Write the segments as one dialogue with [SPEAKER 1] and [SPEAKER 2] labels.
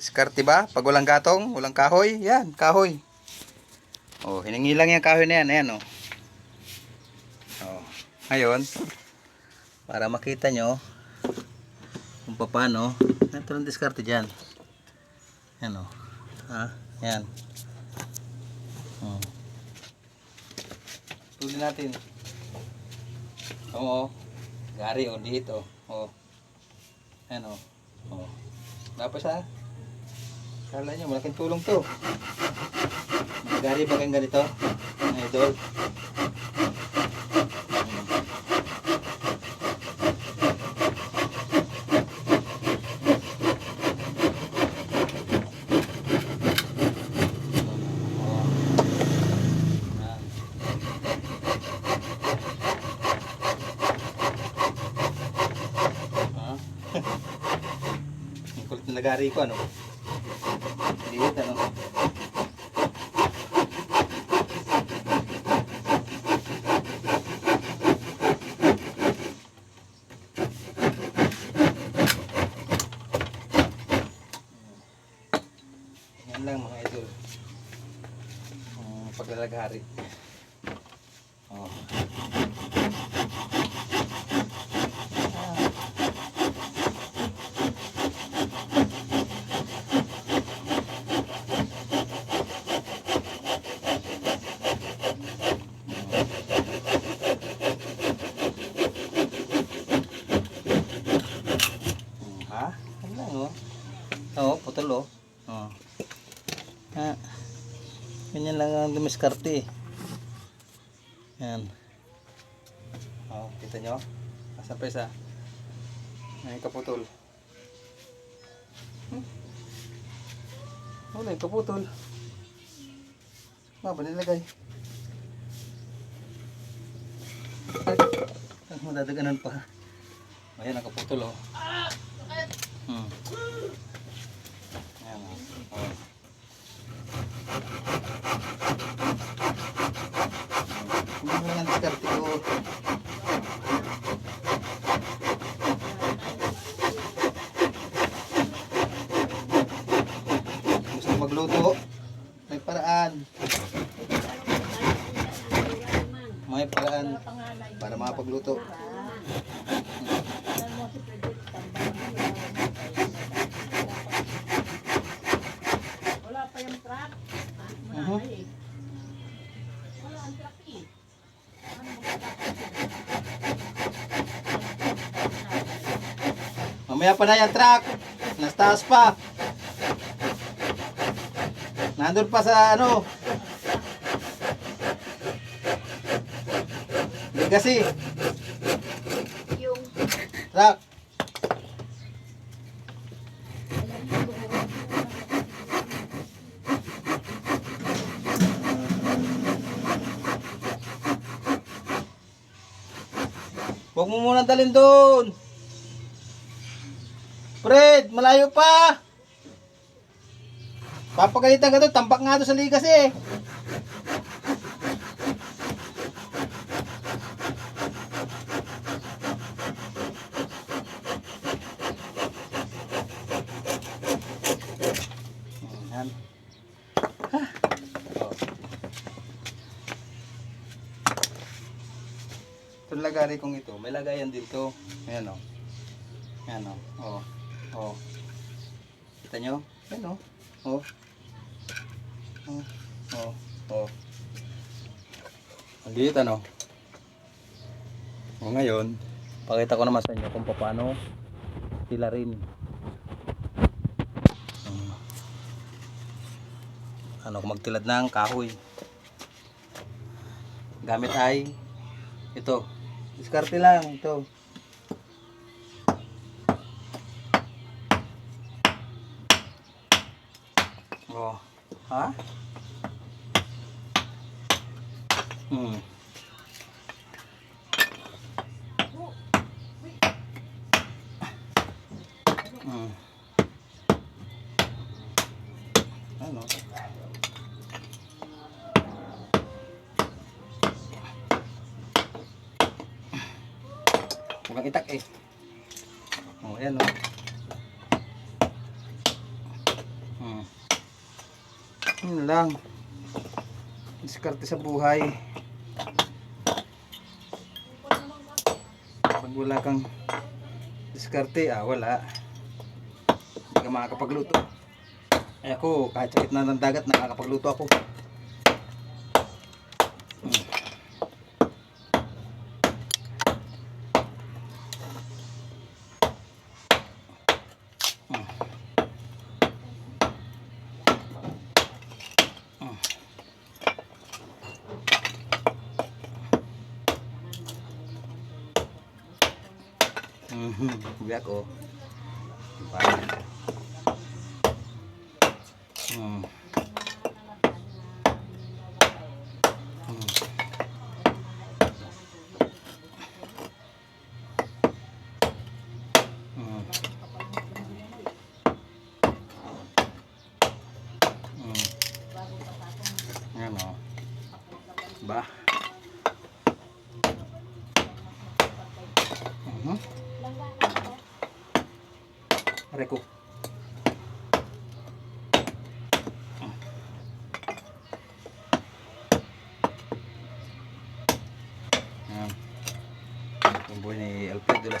[SPEAKER 1] Diskarte ba? Pag walang gatong, walang kahoy, yan, kahoy. Oh, hiningi lang yung kahoy na yan, ayan oh. Oh, ngayon, para makita nyo kung paano, ito lang diskarte dyan. Yan oh. Ha? Yan. Oh. Tuloy natin. Oo. Gari oh, dito. Oh. Yan oh. Oh. Tapos ha? Kala nyo, malaking tulong to. Gari ba kayong ganito? Idol. Ang kulit na lagari ko, ano? Liit, ano? Yan lang mga idol. Ang paglalagari. Oh. Hmm, Ha? Ano lang oh. Oo, putol oh. Oh. Ha. Ganyan lang ang dumiskarte. Yan. Oh, kita nyo? Asa pa isa? Ay, kaputol. Hmm? Wala, kaputol. Nga ba nilagay? Ay, ay, madadaganan pa. Ayan, nakaputol oh. Hmm. Hindi mo ang diskarte magluto? May paraan. May paraan para makapagluto.
[SPEAKER 2] Wala pa yung truck. Ano
[SPEAKER 1] Mamaya pa na yan, truck. Nas taas pa. Nandun pa sa ano. Legacy.
[SPEAKER 2] Yung
[SPEAKER 1] Truck. Huwag mo muna dalhin doon. Fred, malayo pa. Papagalitan ka doon, tambak nga doon sa ligas eh. Yan. Ha. Oh. Itong lagari kong ito, may lagayan din to. Ayan o. Ayan o. Oh. Oh. Kita nyo? Ayan o. Oh. Oh. Oh. Oh. Ang ano. O ngayon, pakita ko naman sa inyo kung paano hilarin. Um, ano kung magtilad ng kahoy. Gamit ay ito. Diskarte lang ito. Oh. Ha? Hmm. Itak eh. Oh, ayan oh. Yun lang. Diskarte sa buhay. Pag wala kang diskarte, ah, wala. Hindi ka makakapagluto. Eh ako, kahit sakit na ng dagat, nakakapagluto ako. Mhm, biyak oh. Diba?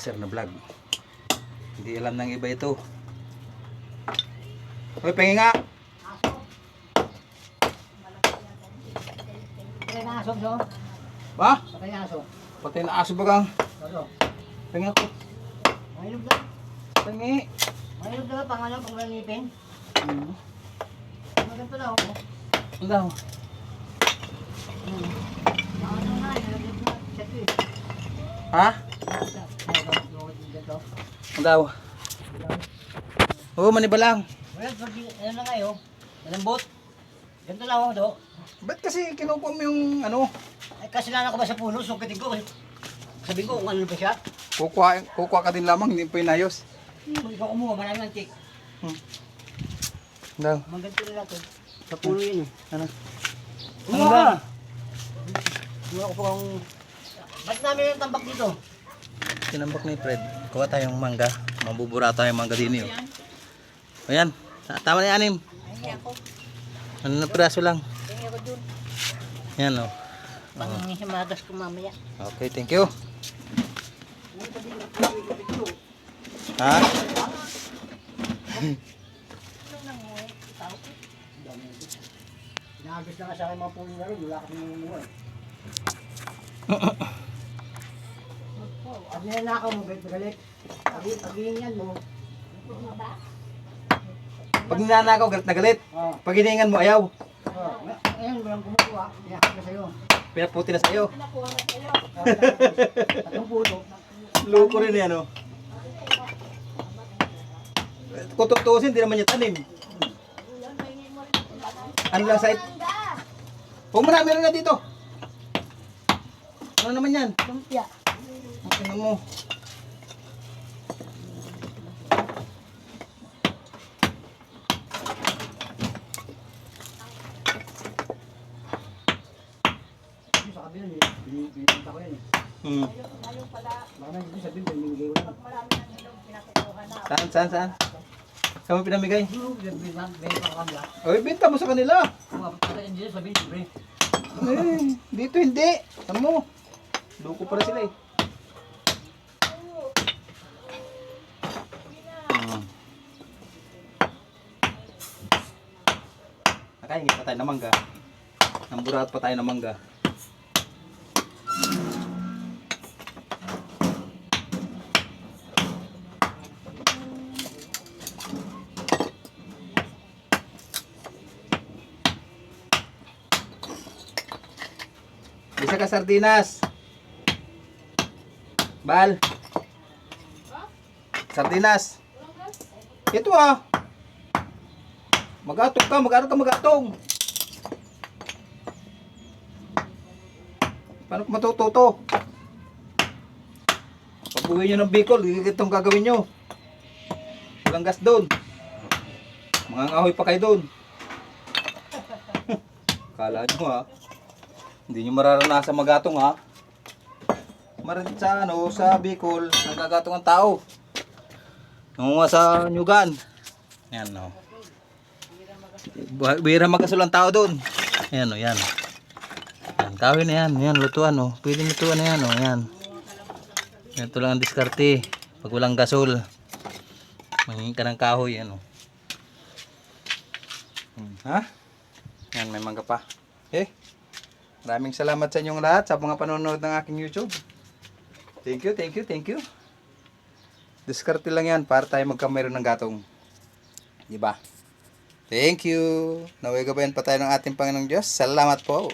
[SPEAKER 1] Ser na vlog. Hindi alam ng iba ito. Hoy, pengi nga!
[SPEAKER 2] Patay na aso, so.
[SPEAKER 1] Ba?
[SPEAKER 2] Patay na aso.
[SPEAKER 1] Patay na aso bagang.
[SPEAKER 2] Aso.
[SPEAKER 1] Pengi ako.
[SPEAKER 2] Mahilog na.
[SPEAKER 1] Pengi.
[SPEAKER 2] Mahilog na pang ano, pang nanipin.
[SPEAKER 1] Hmm.
[SPEAKER 2] Maganda na ako.
[SPEAKER 1] Ang daw.
[SPEAKER 2] Hmm. Ano ko. Check it.
[SPEAKER 1] Ha? Ang daw. Oo, maniba lang.
[SPEAKER 2] Well, pag ano na kayo, malambot. Ganito lang ako do.
[SPEAKER 1] Ba't kasi kinukuha mo yung ano?
[SPEAKER 2] Ay, kasalanan ko ba sa puno? Sungkitin ko. Sabi ko kung ano ba siya.
[SPEAKER 1] Kukuha, kukuha ka din lamang, hindi pa inayos.
[SPEAKER 2] Hmm, ikaw kumuha, maraming antik.
[SPEAKER 1] Hmm. Ang daw.
[SPEAKER 2] Maganda na to. Sa puno yun eh.
[SPEAKER 1] Ano?
[SPEAKER 2] Kumuha ka! Kumuha ko po ang... Ba't namin yung tambak dito?
[SPEAKER 1] Tinambak ni Fred. Kuha tayong mangga. Mabubura tayong mangga din yun. Ayan. Ta- Tama na anim. Ano na piraso lang.
[SPEAKER 2] Tingin ako dun.
[SPEAKER 1] Yan o.
[SPEAKER 2] Pang himagas ko mamaya.
[SPEAKER 1] Okay, thank you. Ha?
[SPEAKER 2] Inaagos na nga sa akin mga puno na rin. Wala kami namumuhay. At ninanakaw mo, galit na galit. Pag- Pag-iingan mo.
[SPEAKER 1] Pag ninanakaw, galit na galit.
[SPEAKER 2] Oh,
[SPEAKER 1] Pag hiningan mo, ayaw.
[SPEAKER 2] oh. Ngayon, walang kumukuha. Inakit na sa'yo.
[SPEAKER 1] Pinaputi na sa'yo.
[SPEAKER 2] Tatlong puno.
[SPEAKER 1] Loko rin yan o. Kung tutuusin, di naman niya tanim. Ano lang site? Huwag marami rin na dito. Ano naman yan?
[SPEAKER 2] Lumpia.
[SPEAKER 1] Ano mo?
[SPEAKER 2] Eh.
[SPEAKER 1] Hmm. Saan, saan, saan? Saan mo pinamigay? Oy, benta mo sa kanila. Eh, dito hindi. Ano mo? Loko para sila eh. Nakahingi pa tayo ng mangga. Namburat pa tayo ng mangga. Isa ka sardinas. Bal. Sardinas. Ito ah. Magatong ka, mag-aral ka magatong. Paano matututo? Pag uwi nyo ng Bicol, itong gagawin nyo. Walang gas doon. Mga ngahoy pa kayo doon. Kala nyo ha. Hindi nyo mararanasan magatong ha. Maraming sa ano, sa Bicol, nagagatong ang tao. Nunga sa Nyugan. Yan no. Bira magkasulang tao doon. Ayan o, yan. Yan, kahoy na yan. Yan, lutuan o. Pwede lutuan na yan o. Yan. Ito lang ang diskarte. Pag walang gasol. Mangingin ka ng kahoy. Yan o. Hmm, Ha? Yan, may mangga pa. Eh, maraming salamat sa inyong lahat sa mga panonood ng aking YouTube. Thank you, thank you, thank you. Diskarte lang yan para tayo magkameron ng gatong. Di ba? Thank you. Naway gabayan pa tayo ng ating Panginoong Diyos. Salamat po.